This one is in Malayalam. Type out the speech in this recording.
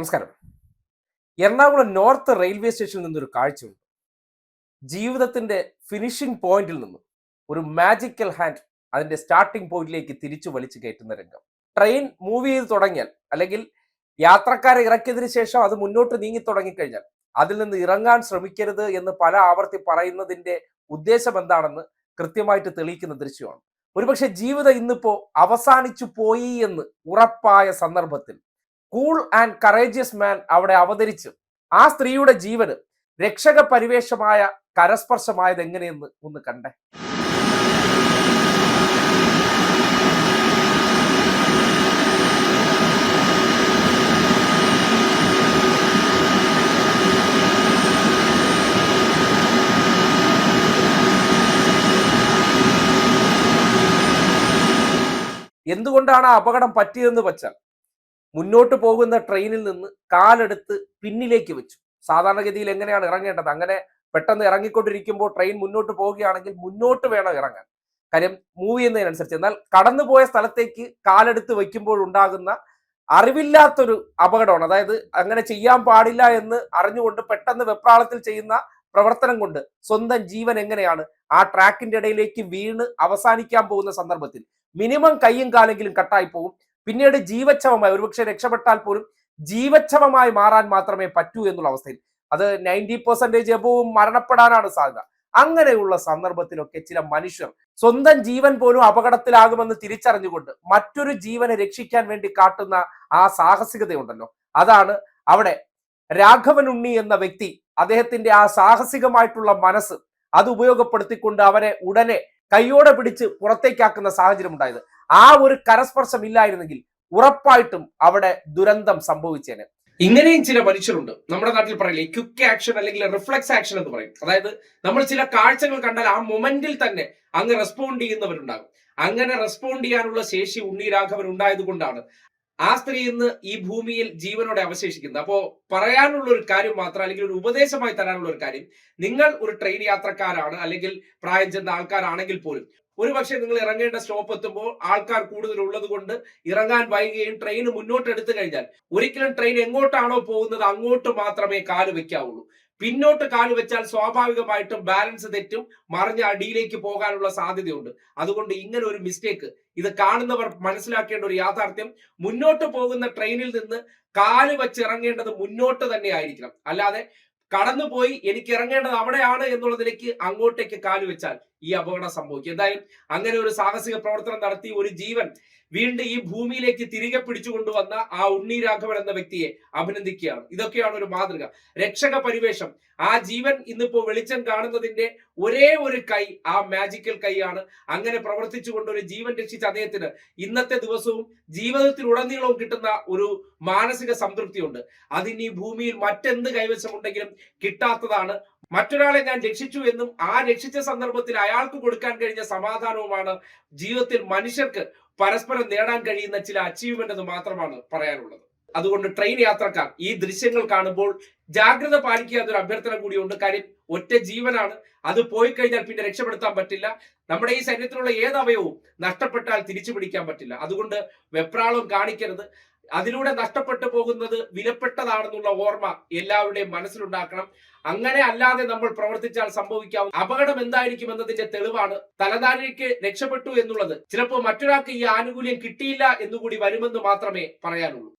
നമസ്കാരം. എറണാകുളം നോർത്ത് റെയിൽവേ സ്റ്റേഷനിൽ നിന്നൊരു കാഴ്ചയുണ്ട്. ജീവിതത്തിന്റെ ഫിനിഷിംഗ് പോയിന്റിൽ നിന്നും ഒരു മാജിക്കൽ ഹാൻഡ് അതിന്റെ സ്റ്റാർട്ടിംഗ് പോയിന്റിലേക്ക് തിരിച്ചു വലിച്ചു കയറ്റുന്ന രംഗം. ട്രെയിൻ മൂവ് ചെയ്ത് തുടങ്ങിയാൽ അല്ലെങ്കിൽ യാത്രക്കാരെ ഇറക്കിയതിനു ശേഷം അത് മുന്നോട്ട് നീങ്ങി തുടങ്ങിക്കഴിഞ്ഞാൽ അതിൽ നിന്ന് ഇറങ്ങാൻ ശ്രമിക്കരുത് എന്ന് പല ആവർത്തി പറയുന്നതിന്റെ ഉദ്ദേശം എന്താണെന്ന് കൃത്യമായിട്ട് തെളിയിക്കുന്ന ദൃശ്യമാണ്. ഒരുപക്ഷെ ജീവിതം ഇന്നിപ്പോ അവസാനിച്ചു പോയി എന്ന് ഉറപ്പായ സന്ദർഭത്തിൽ കൂൾ ആൻഡ് കറേജിയസ് മാൻ അവിടെ അവതരിച്ച് ആ സ്ത്രീയുടെ ജീവന് രക്ഷക പരിവേഷമായ കരസ്പർശമായത് എങ്ങനെയെന്ന് ഒന്ന് കണ്ടേ. എന്തുകൊണ്ടാണ് ആ അപകടം പറ്റിയതെന്ന് വെച്ചാൽ മുന്നോട്ട് പോകുന്ന ട്രെയിനിൽ നിന്ന് കാലെടുത്ത് പിന്നിലേക്ക് വെച്ചു. സാധാരണഗതിയിൽ എങ്ങനെയാണ് ഇറങ്ങേണ്ടത്? അങ്ങനെ പെട്ടെന്ന് ഇറങ്ങിക്കൊണ്ടിരിക്കുമ്പോൾ ട്രെയിൻ മുന്നോട്ട് പോവുകയാണെങ്കിൽ മുന്നോട്ട് വേണം ഇറങ്ങാൻ. കാര്യം മൂവ് ചെയ്യുന്നതിനനുസരിച്ച്. എന്നാൽ കടന്നുപോയ സ്ഥലത്തേക്ക് കാലെടുത്ത് വയ്ക്കുമ്പോൾ ഉണ്ടാകുന്ന അറിവില്ലാത്തൊരു അപകടമാണ്. അതായത് അങ്ങനെ ചെയ്യാൻ പാടില്ല എന്ന് അറിഞ്ഞുകൊണ്ട് പെട്ടെന്ന് വെപ്രാളത്തിൽ ചെയ്യുന്ന പ്രവർത്തനം കൊണ്ട് സ്വന്തം ജീവൻ എങ്ങനെയാണ് ആ ട്രാക്കിന്റെ ഇടയിലേക്ക് വീണ് അവസാനിക്കാൻ പോകുന്ന സന്ദർഭത്തിൽ. മിനിമം കൈയും കാലെങ്കിലും കട്ടായി പോകും പിന്നീട് ജീവച്ഛവമായി ഒരുപക്ഷെ രക്ഷപ്പെട്ടാൽ പോലും ജീവച്ഛവമായി മാറാൻ മാത്രമേ പറ്റൂ എന്നുള്ള അവസ്ഥയിൽ. അത് നയന്റി പെർസെന്റേജ് എബവും മരണപ്പെടാനാണ് സാധ്യത. അങ്ങനെയുള്ള സന്ദർഭത്തിലൊക്കെ ചില മനുഷ്യർ സ്വന്തം ജീവൻ പോലും അപകടത്തിലാകുമെന്ന് തിരിച്ചറിഞ്ഞുകൊണ്ട് മറ്റൊരു ജീവനെ രക്ഷിക്കാൻ വേണ്ടി കാട്ടുന്ന ആ സാഹസികതയുണ്ടല്ലോ. അതാണ് അവിടെ രാഘവൻ ഉണ്ണി എന്ന വ്യക്തി അദ്ദേഹത്തിന്റെ ആ സാഹസികമായിട്ടുള്ള മനസ്സ് അത് ഉപയോഗപ്പെടുത്തിക്കൊണ്ട് അവരെ ഉടനെ കൈയോടെ പിടിച്ച് പുറത്തേക്കാക്കുന്ന സാഹചര്യം ഉണ്ടായത് ആ ഒരു കരസ്പർശം ഇല്ലായിരുന്നെങ്കിൽ ഉറപ്പായിട്ടും അവിടെ ദുരന്തം സംഭവിച്ചേനെ. ഇങ്ങനെയും ചില മനുഷ്യരുണ്ട്. നമ്മുടെ നാട്ടിൽ പറയില്ലേ ക്വിക്ക് ആക്ഷൻ അല്ലെങ്കിൽ റിഫ്ലക്സ് ആക്ഷൻ എന്ന് പറയും. അതായത് നമ്മൾ ചില കാഴ്ചകൾ കണ്ടാൽ ആ മൊമെന്റിൽ തന്നെ അങ്ങ് റെസ്പോണ്ട് ചെയ്യുന്നവരുണ്ടാകും. അങ്ങനെ റെസ്പോണ്ട് ചെയ്യാനുള്ള ശേഷി ഉണ്ണി രാഘവൻ ഉണ്ടായത് കൊണ്ടാണ് ആ സ്ത്രീ ഇന്ന് ഈ ഭൂമിയിൽ ജീവനോടെ അവശേഷിക്കുന്നത് അപ്പോ പറയാനുള്ള ഒരു കാര്യം മാത്രം അല്ലെങ്കിൽ ഒരു ഉപദേശമായി തരാനുള്ള ഒരു കാര്യം നിങ്ങൾ ഒരു ട്രെയിൻ യാത്രക്കാരാണ് അല്ലെങ്കിൽ പ്രായം ചെന്ന ആൾക്കാരാണെങ്കിൽ പോലും ഒരു പക്ഷേ നിങ്ങൾ ഇറങ്ങേണ്ട സ്റ്റോപ്പ് എത്തുമ്പോൾ ആൾക്കാർ കൂടുതൽ ഉള്ളത് കൊണ്ട് ഇറങ്ങാൻ വൈകുകയും ട്രെയിൻ മുന്നോട്ട് എടുത്തു കഴിഞ്ഞാൽ ഒരിക്കലും ട്രെയിൻ എങ്ങോട്ടാണോ പോകുന്നത് അങ്ങോട്ട് മാത്രമേ കാൽ വെക്കാവുള്ളൂ. പിന്നോട്ട് കാൽ വെച്ചാൽ സ്വാഭാവികമായിട്ടും ബാലൻസ് തെറ്റും മറിഞ്ഞ അടിയിലേക്ക് പോകാനുള്ള സാധ്യതയുണ്ട്. അതുകൊണ്ട് ഇങ്ങനെ ഒരു മിസ്റ്റേക്ക് ഇത് കാണുന്നവർ മനസ്സിലാക്കേണ്ട ഒരു യാഥാർത്ഥ്യം മുന്നോട്ട് പോകുന്ന ട്രെയിനിൽ നിന്ന് കാൽ വെച്ചിറങ്ങേണ്ടത് മുന്നോട്ട് തന്നെ ആയിരിക്കണം. അല്ലാതെ കടന്നുപോയി എനിക്ക് ഇറങ്ങേണ്ടത് അവിടെയാണ് എന്നുള്ളതിലേക്ക് അങ്ങോട്ടേക്ക് കാൽ വെച്ചാൽ ഈ അപകടം സംഭവിക്കും. എന്തായാലും അങ്ങനെ ഒരു സാഹസിക പ്രവർത്തനം നടത്തി ഒരു ജീവൻ വീണ്ടും ഈ ഭൂമിയിലേക്ക് തിരികെ പിടിച്ചുകൊണ്ടുവന്ന ആ ഉണ്ണി രാഘവൻ എന്ന വ്യക്തിയെ അഭിനന്ദിക്കുകയാണ്. ഇതൊക്കെയാണ് ഒരു മാതൃക. രക്ഷക പരിവേഷം. ആ ജീവൻ ഇന്നിപ്പോ വെളിച്ചം കാണുന്നതിന്റെ ഒരേ ഒരു കൈ ആ മാജിക്കൽ കൈയാണ്. അങ്ങനെ പ്രവർത്തിച്ചുകൊണ്ട് ഒരു ജീവൻ രക്ഷിച്ച അദ്ദേഹത്തിന് ഇന്നത്തെ ദിവസവും ജീവിതത്തിലുടനീളവും കിട്ടുന്ന ഒരു മാനസിക സംതൃപ്തിയുണ്ട്. അതിന് ഈ ഭൂമിയിൽ മറ്റെന്ത് കൈവശമുണ്ടെങ്കിലും കിട്ടാത്തതാണ് മറ്റൊരാളെ ഞാൻ രക്ഷിച്ചു എന്നും ആ രക്ഷിച്ച സന്ദർഭത്തിൽ അയാൾക്ക് കൊടുക്കാൻ കഴിഞ്ഞ സമാധാനവുമാണ് ജീവിതത്തിൽ മനുഷ്യർക്ക് പരസ്പരം നേടാൻ കഴിയുന്ന ചില അച്ചീവ്മെന്റ് എന്ന് മാത്രമാണ് പറയാനുള്ളത്. അതുകൊണ്ട് ട്രെയിൻ യാത്രക്കാർ ഈ ദൃശ്യങ്ങൾ കാണുമ്പോൾ ജാഗ്രത പാലിക്കുക എന്നൊരു അഭ്യർത്ഥന കൂടിയുണ്ട്. കാര്യം ഒറ്റ ജീവനാണ്. അത് പോയി കഴിഞ്ഞാൽ പിന്നെ രക്ഷപ്പെടുത്താൻ പറ്റില്ല. നമ്മുടെ ഈ സൈന്യത്തിലുള്ള ഏത് അവയവും നഷ്ടപ്പെട്ടാൽ തിരിച്ചു പിടിക്കാൻ പറ്റില്ല. അതുകൊണ്ട് വെപ്രാളം കാണിക്കരുത്. അതിലൂടെ നഷ്ടപ്പെട്ടു പോകുന്നത് വിലപ്പെട്ടതാണെന്നുള്ള ഓർമ്മ എല്ലാവരുടെയും മനസ്സിലുണ്ടാക്കണം. അങ്ങനെ അല്ലാതെ നമ്മൾ പ്രവർത്തിച്ചാൽ സംഭവിക്കാവുന്ന അപകടം എന്തായിരിക്കും എന്നതിന്റെ തെളിവാണ് തലതാഴേക്ക് രക്ഷപ്പെട്ടു എന്നുള്ളത്. ചിലപ്പോൾ മറ്റൊരാൾക്ക് ഈ ആനുകൂല്യം കിട്ടിയില്ല എന്നുകൂടി വരുമെന്ന് മാത്രമേ പറയാനുള്ളൂ.